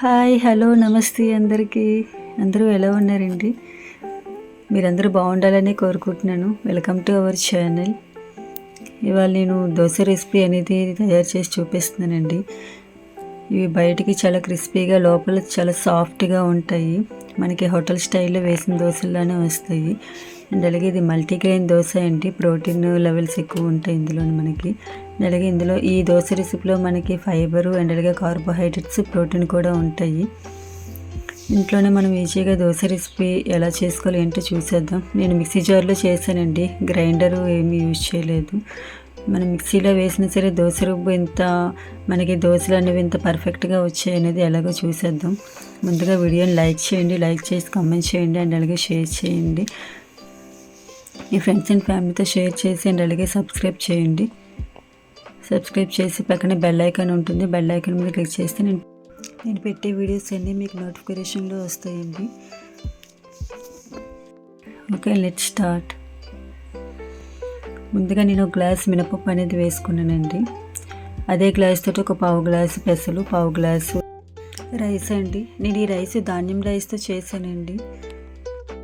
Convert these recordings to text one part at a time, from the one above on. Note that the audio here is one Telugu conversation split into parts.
హాయ్ హలో నమస్తే అందరికీ. అందరూ ఎలా ఉన్నారండి? మీరందరూ బాగుండాలని కోరుకుంటున్నాను. Welcome to our channel. ఇవాళ నేను దోశ రెసిపీ అనేది తయారు చేసి చూపిస్తున్నానండి. ఇవి బయటికి చాలా క్రిస్పీగా లోపల చాలా సాఫ్ట్గా ఉంటాయి. మనకి హోటల్ స్టైల్లో వేసిన దోశల్లానే వస్తాయి. అండ్ అలాగే ఇది మల్టీగ్రెయిన్ దోశ అండి. ప్రోటీన్ లెవెల్స్ ఎక్కువ ఉంటాయి ఇందులో మనకి. అలాగే ఇందులో ఈ దోశ రెసిపీలో మనకి ఫైబరు అండ్ అలాగే కార్బోహైడ్రేట్స్ ప్రోటీన్ కూడా ఉంటాయి. ఇంట్లోనే మనం ఈజీగా దోశ రెసిపీ ఎలా చేసుకోవాలి ఏంటో చూసేద్దాం. నేను మిక్సీ జార్లో చేశానండి. గ్రైండరు ఏమీ యూజ్ చేయలేదు. మనం మిక్సీలో వేసినా సరే దోశ రుబ్బు ఇంత మనకి దోశలు అనేవి ఇంత పర్ఫెక్ట్గా వచ్చాయి అనేది ఎలాగో చూసేద్దాం. ముందుగా వీడియోని లైక్ చేయండి లైక్ చేసి కామెంట్ చేయండి అండ్ అలాగే షేర్ చేయండి. మీ ఫ్రెండ్స్ అండ్ ఫ్యామిలీతో షేర్ చేసి అండ్ అలాగే సబ్స్క్రైబ్ చేయండి. సబ్స్క్రైబ్ చేసి పక్కనే బెల్ ఐకాన్ ఉంటుంది. బెల్ ఐకాన్ మీద క్లిక్ చేస్తే నేను నేను పెట్టే వీడియోస్ అన్నీ మీకు నోటిఫికేషన్లో వస్తాయండి. ఓకే లెట్ స్టార్ట్ ముందుగా నేను ఒక గ్లాస్ మినపప్పు అనేది వేసుకున్నానండి. అదే గ్లాస్ తోటి ఒక పావు గ్లాసు పెసలు పావు గ్లాసు రైస్ అండి. నేను ఈ రైస్ ధాన్యం రైస్తో చేశానండి.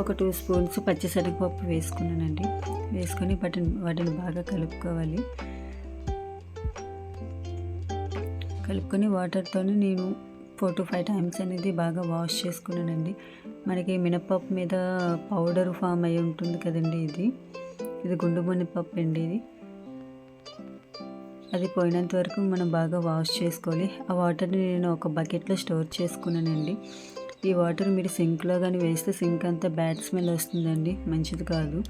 ఒక టూ స్పూన్స్ పచ్చిశనగపప్పు వేసుకున్నానండి. వేసుకొని వాటిని వాటిని బాగా కలుపుకోవాలి. కలుపుకొని వాటర్తో నేను ఫోర్ టు ఫైవ్ టైమ్స్ అనేది బాగా వాష్ చేసుకున్నానండి. మనకి మినపప్పు మీద పౌడర్ ఫామ్ అయి ఉంటుంది కదండి ఇది. ఇది గుండు మినపప్పు అండి ఇది. అది పోయినంత వరకు మనం బాగా వాష్ చేసుకోవాలి. ఆ వాటర్ని నేను ఒక బకెట్లో స్టోర్ చేసుకున్నానండి. ఈ వాటర్ మీరు సింక్లో కానీ వేస్తే సింక్ అంతా బ్యాడ్ స్మెల్ వస్తుందండి. మంచిది కాదు.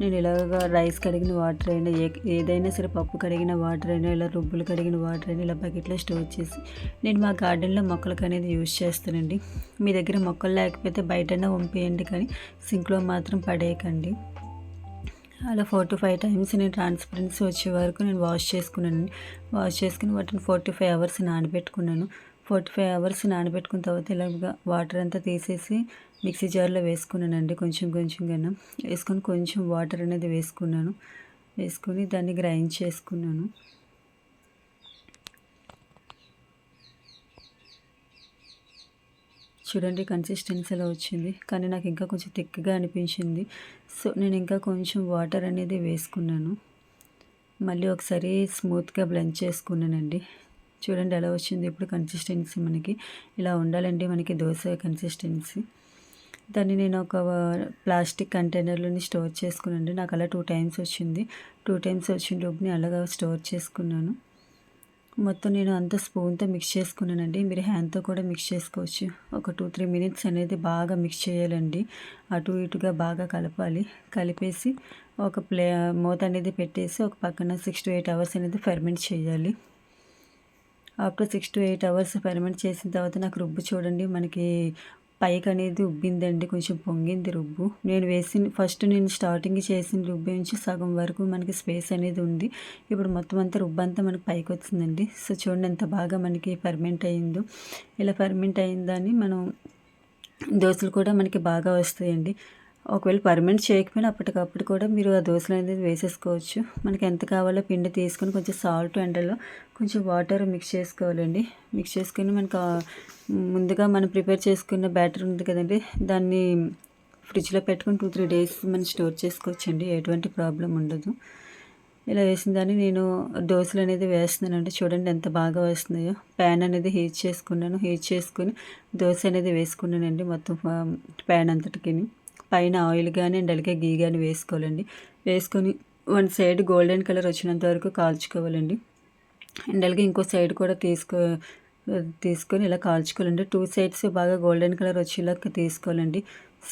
నేను ఇలాగ రైస్ కడిగిన వాటర్ అయినా ఏ ఏదైనా సరే పప్పు కడిగిన వాటర్ అయినా ఇలా రుబ్బులు కడిగిన వాటర్ అయినా ఇలా బకెట్లో స్టోర్ చేసి నేను మా గార్డెన్లో మొక్కలకు అనేది యూజ్ చేస్తానండి. మీ దగ్గర మొక్కలు లేకపోతే బయటనే పంపేయండి కానీ సింక్లో మాత్రం పడేయకండి. అలా ఫోర్ టు ఫైవ్ టైమ్స్ నేను ట్రాన్స్పరెన్సీ వచ్చే వరకు నేను వాష్ చేసుకున్నాను వాష్ చేసుకుని వాటిని ఫోర్ టు ఫైవ్ అవర్స్ నానబెట్టుకున్నాను. ఫోర్టీ ఫైవ్ అవర్స్ నానబెట్టుకున్న తర్వాత ఇలాగా వాటర్ అంతా తీసేసి మిక్సీ జార్లో వేసుకున్నానండి. కొంచెం కొంచెంగా వేసుకొని కొంచెం వాటర్ అనేది వేసుకున్నాను. వేసుకొని దాన్ని గ్రైండ్ చేసుకున్నాను. చూడండి కన్సిస్టెన్సీ ఎలా వచ్చింది. కానీ నాకు ఇంకా కొంచెం థిక్గా అనిపించింది. సో నేను ఇంకా కొంచెం వాటర్ అనేది వేసుకున్నాను. మళ్ళీ ఒకసారి స్మూత్గా బ్లెండ్ చేసుకున్నానండి. చూడండి ఎలా వచ్చింది. ఇప్పుడు కన్సిస్టెన్సీ మనకి ఇలా ఉండాలండి. మనకి దోశ కన్సిస్టెన్సీ దాన్ని నేను ఒక ప్లాస్టిక్ కంటైనర్లోని స్టోర్ చేసుకున్నాను నాకు అలా టూ టైమ్స్ వచ్చింది. టూ టైమ్స్ వచ్చిన లోపుని అలాగా స్టోర్ చేసుకున్నాను. మొత్తం నేను అంత స్పూన్తో మిక్స్ చేసుకున్నానండి. మీరు హ్యాండ్తో కూడా మిక్స్ చేసుకోవచ్చు. ఒక టూ త్రీ మినిట్స్ అనేది బాగా మిక్స్ చేయాలండి. అటు ఇటుగా బాగా కలపాలి. కలిపేసి ఒక ప్లే మూత అనేది పెట్టేసి ఒక పక్కన సిక్స్ టు ఎయిట్ అవర్స్ అనేది ఫెర్మెంట్ చేయాలి. After six to eight hours ferment చేసిన తర్వాత నాకు రుబ్బు చూడండి మనకి పైకి అనేది ఉబ్బిందండి కొంచెం పొంగింది రుబ్బు. నేను వేసిన ఫస్ట్ నేను స్టార్టింగ్ చేసిన రుబ్బు నుంచి సగం వరకు మనకి స్పేస్ అనేది ఉంది. ఇప్పుడు మొత్తం అంతా రుబ్బు అంతా మనకి పైకి వచ్చిందండి. సో చూడండి ఎంత బాగా మనకి ఫర్మెంట్ అయిందో. ఇలా ఫర్మెంట్ అయిందని మనం దోశలు కూడా మనకి బాగా వస్తాయండి. ఒకవేళ పర్మనెంట్ చేయకపోయినా అప్పటికప్పుడు కూడా మీరు ఆ దోశలు అనేది వేసేసుకోవచ్చు. మనకి ఎంత కావాలో పిండి తీసుకొని కొంచెం సాల్ట్ ఎండలో కొంచెం వాటర్ మిక్స్ చేసుకోవాలండి. మిక్స్ చేసుకుని మనకు ముందుగా మనం ప్రిపేర్ చేసుకున్న బ్యాటర్ ఉంది కదండి దాన్ని ఫ్రిడ్జ్లో పెట్టుకుని టూ త్రీ డేస్ మనం స్టోర్ చేసుకోవచ్చండి ఎటువంటి ప్రాబ్లం ఉండదు. ఇలా వేసిన దాన్ని నేను దోశలు అనేది వేస్తున్నానండి. చూడండి ఎంత బాగా వేస్తున్నాయో. ప్యాన్ అనేది హీట్ చేసుకున్నాను. హీట్ చేసుకుని దోశ అనేది వేసుకున్నానండి మొత్తం ప్యాన్ అంతటికి పైన ఆయిల్ కానీ అండ్ అలాగే గీ కానీ వేసుకోవాలండి. వేసుకొని వన్ సైడ్ గోల్డెన్ కలర్ వచ్చినంత వరకు కాల్చుకోవాలండి. అండ్ అలాగే ఇంకో సైడ్ కూడా తీసుకో తీసుకొని ఇలా కాల్చుకోవాలండి. టూ సైడ్స్ బాగా గోల్డెన్ కలర్ వచ్చేలా తీసుకోవాలండి.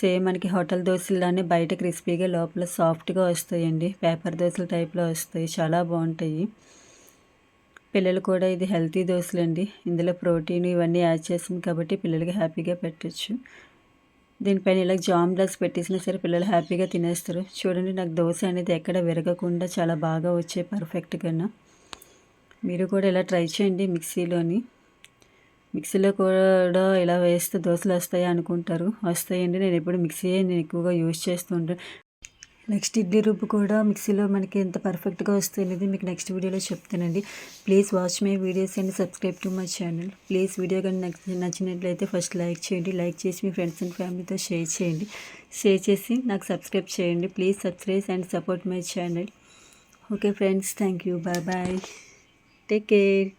సేమ్ మనకి హోటల్ దోశలానే బయట క్రిస్పీగా లోపల సాఫ్ట్గా వస్తాయండి. పేపర్ దోశల టైప్లో వస్తాయి. చాలా బాగుంటాయి. పిల్లలు కూడా ఇది హెల్తీ దోశలండి. ఇందులో ప్రోటీన్ ఇవన్నీ యాడ్ చేసాం కాబట్టి పిల్లలకి హ్యాపీగా పెట్టచ్చు. దీనిపైన ఇలా జామ్ బ్లాక్స్ పెట్టేసినా సరే పిల్లలు హ్యాపీగా తినేస్తారు. చూడండి నాకు దోశ అనేది ఎక్కడ విరగకుండా చాలా బాగా వచ్చే పర్ఫెక్ట్గా మీరు కూడా ఇలా ట్రై చేయండి మిక్సీలోని. మిక్సీలో కూడా ఇలా వేస్తే దోశలు వస్తాయి అనుకుంటారు. వస్తాయండి నేను ఎప్పుడు మిక్సీ నేను ఎక్కువగా యూజ్ చేస్తూ ఉంటాను నెక్స్ట్ ఇడ్లీ రుబ్బు కూడా మిక్సీలో మనకి ఎంత పర్ఫెక్ట్గా వస్తుంది మీకు నెక్స్ట్ వీడియోలో చెప్తానండి. Please watch my videos and subscribe to my channel please video కానీ నచ్చినట్లయితే ఫస్ట్ లైక్ చేయండి. లైక్ చేసి మీ ఫ్రెండ్స్ అండ్ ఫ్యామిలీతో షేర్ చేయండి. షేర్ చేసి నాకు సబ్స్క్రైబ్ చేయండి. Please subscribe and support my channel okay friends thank you bye bye take care